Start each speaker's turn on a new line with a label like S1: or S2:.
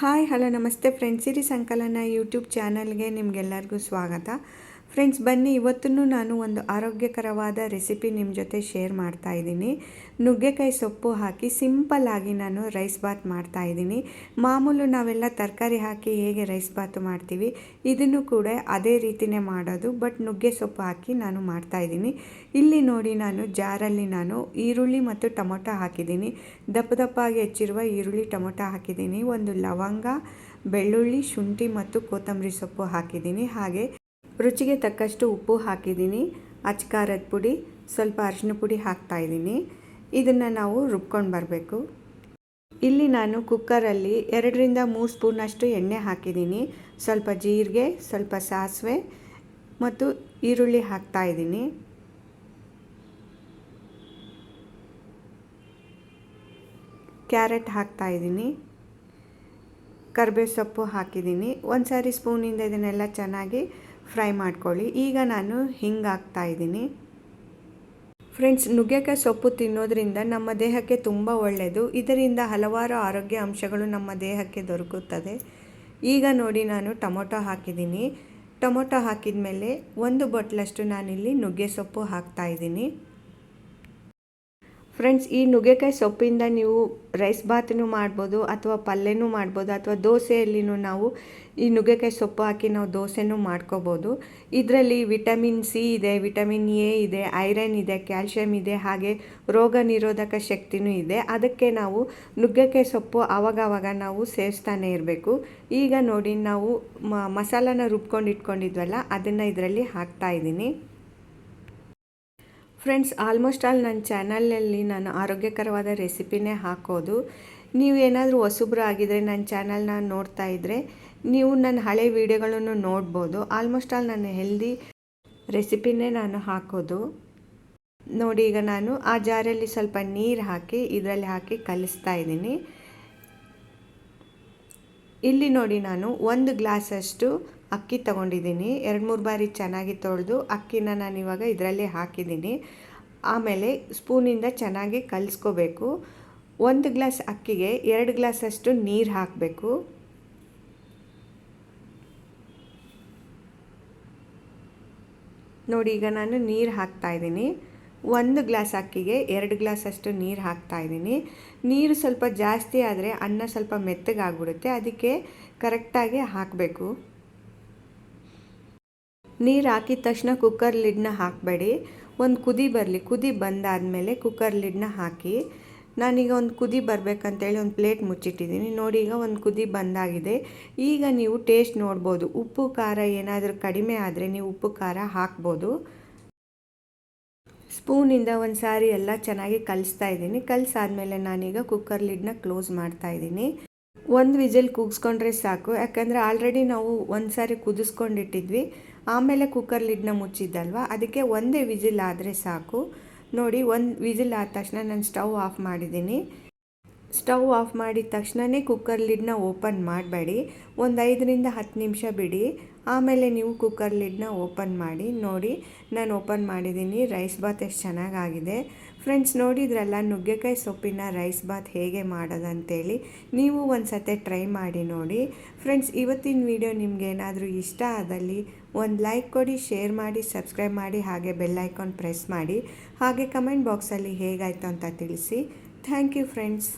S1: Hi hello ನಮಸ್ತೆ friends Siri Sankalana YouTube ಚಾನಲ್ಗೆ ನಿಮಗೆಲ್ಲರಿಗೂ ಸ್ವಾಗತ. ಫ್ರೆಂಡ್ಸ್ ಬನ್ನಿ ಇವತ್ತೂ ನಾನು ಒಂದು ಆರೋಗ್ಯಕರವಾದ ರೆಸಿಪಿ ನಿಮ್ಮ ಜೊತೆ ಶೇರ್ ಮಾಡ್ತಾ ಇದ್ದೀನಿ. ನುಗ್ಗೆಕಾಯಿ ಸೊಪ್ಪು ಹಾಕಿ ಸಿಂಪಲ್ ಆಗಿ ನಾನು ರೈಸ್ ಬಾತ್ ಮಾಡ್ತಾ ಇದ್ದೀನಿ. ಮಾಮೂಲು ನಾವೆಲ್ಲ ತರಕಾರಿ ಹಾಕಿ ಹೇಗೆ ರೈಸ್ ಬಾತ್ ಮಾಡ್ತೀವಿ, ಇದನ್ನು ಕೂಡ ಅದೇ ರೀತಿಯೇ ಮಾಡೋದು ಬಟ್ ನುಗ್ಗೆ ಸೊಪ್ಪು ಹಾಕಿ ನಾನು ಮಾಡ್ತಾ ಇದ್ದೀನಿ. ಇಲ್ಲಿ ನೋಡಿ ನಾನು ಜಾರಲ್ಲಿ ನಾನು ಈರುಳ್ಳಿ ಮತ್ತು ಟೊಮೊಟೊ ಹಾಕಿದ್ದೀನಿ. ದಪ್ಪ ದಪ್ಪಾಗಿ ಹೆಚ್ಚಿರುವ ಈರುಳ್ಳಿ, ಟೊಮೊಟೊ ಹಾಕಿದ್ದೀನಿ. ಒಂದು ಲವಂಗ, ಬೆಳ್ಳುಳ್ಳಿ, ಶುಂಠಿ ಮತ್ತು ಕೊತ್ತಂಬರಿ ಸೊಪ್ಪು ಹಾಕಿದ್ದೀನಿ. ಹಾಗೆ ರುಚಿಗೆ ತಕ್ಕಷ್ಟು ಉಪ್ಪು ಹಾಕಿದ್ದೀನಿ. ಅಚ್ಕಾರದ ಪುಡಿ, ಸ್ವಲ್ಪ ಅರಿಶಿನ ಪುಡಿ ಹಾಕ್ತಾಯಿದ್ದೀನಿ ಇದನ್ನು ನಾವು ರುಬ್ಕೊಂಡು ಬರಬೇಕು. ಇಲ್ಲಿ ನಾನು ಕುಕ್ಕರಲ್ಲಿ ಎರಡರಿಂದ ಮೂರು ಸ್ಪೂನಷ್ಟು ಎಣ್ಣೆ ಹಾಕಿದ್ದೀನಿ. ಸ್ವಲ್ಪ ಜೀರಿಗೆ, ಸ್ವಲ್ಪ ಸಾಸಿವೆ ಮತ್ತು ಈರುಳ್ಳಿ ಹಾಕ್ತಾಯಿದ್ದೀನಿ ಕ್ಯಾರೆಟ್ ಹಾಕ್ತಾಯಿದ್ದೀನಿ ಕರ್ಬೇವು ಸೊಪ್ಪು ಹಾಕಿದ್ದೀನಿ. ಒಂದು ಸಾರಿ ಸ್ಪೂನಿಂದ ಇದನ್ನೆಲ್ಲ ಚೆನ್ನಾಗಿ ಫ್ರೈ ಮಾಡ್ಕೊಳ್ಳಿ. ಈಗ ನಾನು ಹಿಂಗೆ ಹಾಕ್ತಾ ಇದ್ದೀನಿ. ಫ್ರೆಂಡ್ಸ್, ನುಗ್ಗೆಕಾಯಿ ಸೊಪ್ಪು ತಿನ್ನೋದ್ರಿಂದ ನಮ್ಮ ದೇಹಕ್ಕೆ ತುಂಬ ಒಳ್ಳೆಯದು ಇದರಿಂದ ಹಲವಾರು ಆರೋಗ್ಯ ಅಂಶಗಳು ನಮ್ಮ ದೇಹಕ್ಕೆ ದೊರಕುತ್ತದೆ. ಈಗ ನೋಡಿ ನಾನು ಟೊಮೊಟೊ ಹಾಕಿದ್ದೀನಿ. ಟೊಮೊಟೊ ಹಾಕಿದ ಮೇಲೆ ಒಂದು ಬಟ್ಲಷ್ಟು ನಾನಿಲ್ಲಿ ನುಗ್ಗೆ ಸೊಪ್ಪು ಹಾಕ್ತಾ ಇದ್ದೀನಿ. ಫ್ರೆಂಡ್ಸ್ ಈ ನುಗ್ಗೆಕಾಯಿ ಸೊಪ್ಪಿಂದ ನೀವು ರೈಸ್ ಬಾತನ್ನು ಮಾಡ್ಬೋದು ಅಥವಾ ಪಲ್ಯನೂ ಮಾಡ್ಬೋದು ಅಥವಾ ದೋಸೆಯಲ್ಲಿನೂ ನಾವು ಈ ನುಗ್ಗೆಕಾಯಿ ಸೊಪ್ಪು ಹಾಕಿ ನಾವು ದೋಸೆನೂ ಮಾಡ್ಕೋಬೋದು. ಇದರಲ್ಲಿ ವಿಟಮಿನ್ ಸಿ ಇದೆ ವಿಟಮಿನ್ ಎ ಇದೆ ಐರನ್ ಇದೆ ಕ್ಯಾಲ್ಶಿಯಂ ಇದೆ, ಹಾಗೆ ರೋಗ ನಿರೋಧಕ ಶಕ್ತಿನೂ ಇದೆ. ಅದಕ್ಕೆ ನಾವು ನುಗ್ಗೆಕಾಯಿ ಸೊಪ್ಪು ಆವಾಗವಾಗ ನಾವು ಸೇವಿಸ್ತಾನೆ ಇರಬೇಕು. ಈಗ ನೋಡಿ ನಾವು ಮಸಾಲಾನ ರುಬ್ಕೊಂಡು ಇಟ್ಕೊಂಡಿದ್ವಲ್ಲ, ಅದನ್ನು ಇದರಲ್ಲಿ ಹಾಕ್ತಾ ಇದ್ದೀನಿ. ಫ್ರೆಂಡ್ಸ್ ಆಲ್ಮೋಸ್ಟ್ ಆಲ್ ನನ್ನ ಚಾನಲಲ್ಲಿ ನಾನು ಆರೋಗ್ಯಕರವಾದ ರೆಸಿಪಿನೇ ಹಾಕೋದು. ನೀವು ಏನಾದರೂ ಹೊಸಬ್ರು ಆಗಿದ್ದರೆ ನನ್ನ ಚಾನಲ್ನ ನೋಡ್ತಾ ಇದ್ದರೆ ನೀವು ನನ್ನ ಹಳೆ ವೀಡಿಯೋಗಳನ್ನು ನೋಡ್ಬೋದು. ಆಲ್ಮೋಸ್ಟ್ ಆಲ್ ನಾನು ಹೆಲ್ದಿ ರೆಸಿಪಿನೇ ನಾನು ಹಾಕೋದು. ನೋಡಿ, ಈಗ ನಾನು ಆ ಜಾರಲ್ಲಿ ಸ್ವಲ್ಪ ನೀರು ಹಾಕಿ, ಇದರಲ್ಲಿ ಹಾಕಿ ಕಲಿಸ್ತಾ ಇದ್ದೀನಿ. ಇಲ್ಲಿ ನೋಡಿ ನಾನು ಒಂದು ಗ್ಲಾಸಷ್ಟು ಅಕ್ಕಿ ತಗೊಂಡಿದ್ದೀನಿ. ಎರಡು ಮೂರು ಬಾರಿ ಚೆನ್ನಾಗಿ ತೊಳೆದು ಅಕ್ಕಿನ ನಾನು ಇವಾಗ ಇದರಲ್ಲಿ ಹಾಕಿದ್ದೀನಿ. ಆಮೇಲೆ ಸ್ಪೂನಿಂದ ಚೆನ್ನಾಗಿ ಕಲಿಸ್ಕೋಬೇಕು. ಒಂದು ಗ್ಲಾಸ್ ಅಕ್ಕಿಗೆ ಎರಡು ಗ್ಲಾಸಷ್ಟು ನೀರು ಹಾಕಬೇಕು. ನೋಡಿ, ಈಗ ನಾನು ನೀರು ಹಾಕ್ತಾ ಇದ್ದೀನಿ. ಒಂದು ಗ್ಲಾಸ್ ಅಕ್ಕಿಗೆ ಎರಡು ಗ್ಲಾಸಷ್ಟು ನೀರು ಹಾಕ್ತಾ ಇದ್ದೀನಿ. ನೀರು ಸ್ವಲ್ಪ ಜಾಸ್ತಿ ಆದರೆ ಅನ್ನ ಸ್ವಲ್ಪ ಮೆತ್ತಗಾಗ್ಬಿಡುತ್ತೆ. ಅದಕ್ಕೆ ಕರೆಕ್ಟಾಗಿ ಹಾಕಬೇಕು. ನೀರು ಹಾಕಿದ ತಕ್ಷಣ ಕುಕ್ಕರ್ ಲಿಡ್ನ ಹಾಕಬೇಡಿ. ಒಂದು ಕುದಿ ಬರಲಿ, ಕುದಿ ಬಂದಾದಮೇಲೆ ಕುಕ್ಕರ್ ಲಿಡ್ನ ಹಾಕಿ, ನಾನೀಗ ಒಂದು ಕುದಿ ಬರಬೇಕಂತೇಳಿ ಒಂದು ಪ್ಲೇಟ್ ಮುಚ್ಚಿಟ್ಟಿದ್ದೀನಿ. ನೋಡಿ ಈಗ ಒಂದು ಕುದಿ ಬಂದಾಗಿದೆ. ಈಗ ನೀವು ಟೇಸ್ಟ್ ನೋಡ್ಬೋದು. ಉಪ್ಪು, ಖಾರ ಏನಾದರೂ ಕಡಿಮೆ ಆದರೆ ನೀವು ಉಪ್ಪು, ಖಾರ ಹಾಕ್ಬೋದು. ಸ್ಪೂನಿಂದ ಒಂದು ಸಾರಿ ಎಲ್ಲ ಚೆನ್ನಾಗಿ ಕಲಿಸ್ತಾ ಇದ್ದೀನಿ. ಕಲಿಸಾದ್ಮೇಲೆ ನಾನೀಗ ಕುಕ್ಕರ್ ಲಿಡ್ನ ಕ್ಲೋಸ್ ಮಾಡ್ತಾ ಇದ್ದೀನಿ. ಒಂದು ವಿಜಲ್ ಕೂಗಿಸ್ಕೊಂಡ್ರೆ ಸಾಕು. ಯಾಕಂದರೆ ಆಲ್ರೆಡಿ ನಾವು ಒಂದು ಸಾರಿ ಕುದಿಸ್ಕೊಂಡಿಟ್ಟಿದ್ವಿ. ಆಮೇಲೆ ಕುಕ್ಕರ್ ಲಿಡ್ನ ಮುಚ್ಚಿದ್ದಲ್ವ? ಅದಕ್ಕೆ ಒಂದೇ ವಿಜಿಲ್ ಆದರೆ ಸಾಕು. ನೋಡಿ, ಒಂದು ವಿಜಿಲ್ ಆದ ತಕ್ಷಣ ನಾನು ಸ್ಟವ್ ಆಫ್ ಮಾಡಿದ್ದೀನಿ. ಸ್ಟವ್ ಆಫ್ ಮಾಡಿದ ತಕ್ಷಣವೇ ಕುಕ್ಕರ್ ಲಿಡ್ನ ಓಪನ್ ಮಾಡಬೇಡಿ. ಒಂದು ಐದರಿಂದ ಹತ್ತು ನಿಮಿಷ ಬಿಡಿ. ಆಮೇಲೆ ನೀವು ಕುಕ್ಕರ್ ಲಿಡ್ನ ಓಪನ್ ಮಾಡಿ. ನೋಡಿ, ನಾನು ಓಪನ್ ಮಾಡಿದ್ದೀನಿ ರೈಸ್ ಬಾತ್ ಎಷ್ಟು ಚೆನ್ನಾಗಾಗಿದೆ. ಫ್ರೆಂಡ್ಸ್ ನೋಡಿದ್ರಲ್ಲ, ನುಗ್ಗೆಕಾಯಿ ಸೊಪ್ಪಿನ ರೈಸ್ ಬಾತ್ ಹೇಗೆ ಮಾಡೋದಂತೇಳಿ. ನೀವು ಒಂದು ಸತೆ ಟ್ರೈ ಮಾಡಿ ನೋಡಿ. ಫ್ರೆಂಡ್ಸ್ ಇವತ್ತಿನ ವಿಡಿಯೋ ನಿಮಗೇನಾದರೂ ಇಷ್ಟ ಆದಲ್ಲಿ ಒಂದು ಲೈಕ್ ಕೊಡಿ ಶೇರ್ ಮಾಡಿ ಸಬ್ಸ್ಕ್ರೈಬ್ ಮಾಡಿ, ಹಾಗೆ ಬೆಲ್ ಐಕಾನ್ ಪ್ರೆಸ್ ಮಾಡಿ. ಹಾಗೆ ಕಮೆಂಟ್ ಬಾಕ್ಸಲ್ಲಿ ಹೇಗಾಯಿತು ಅಂತ ತಿಳಿಸಿ. Thank you friends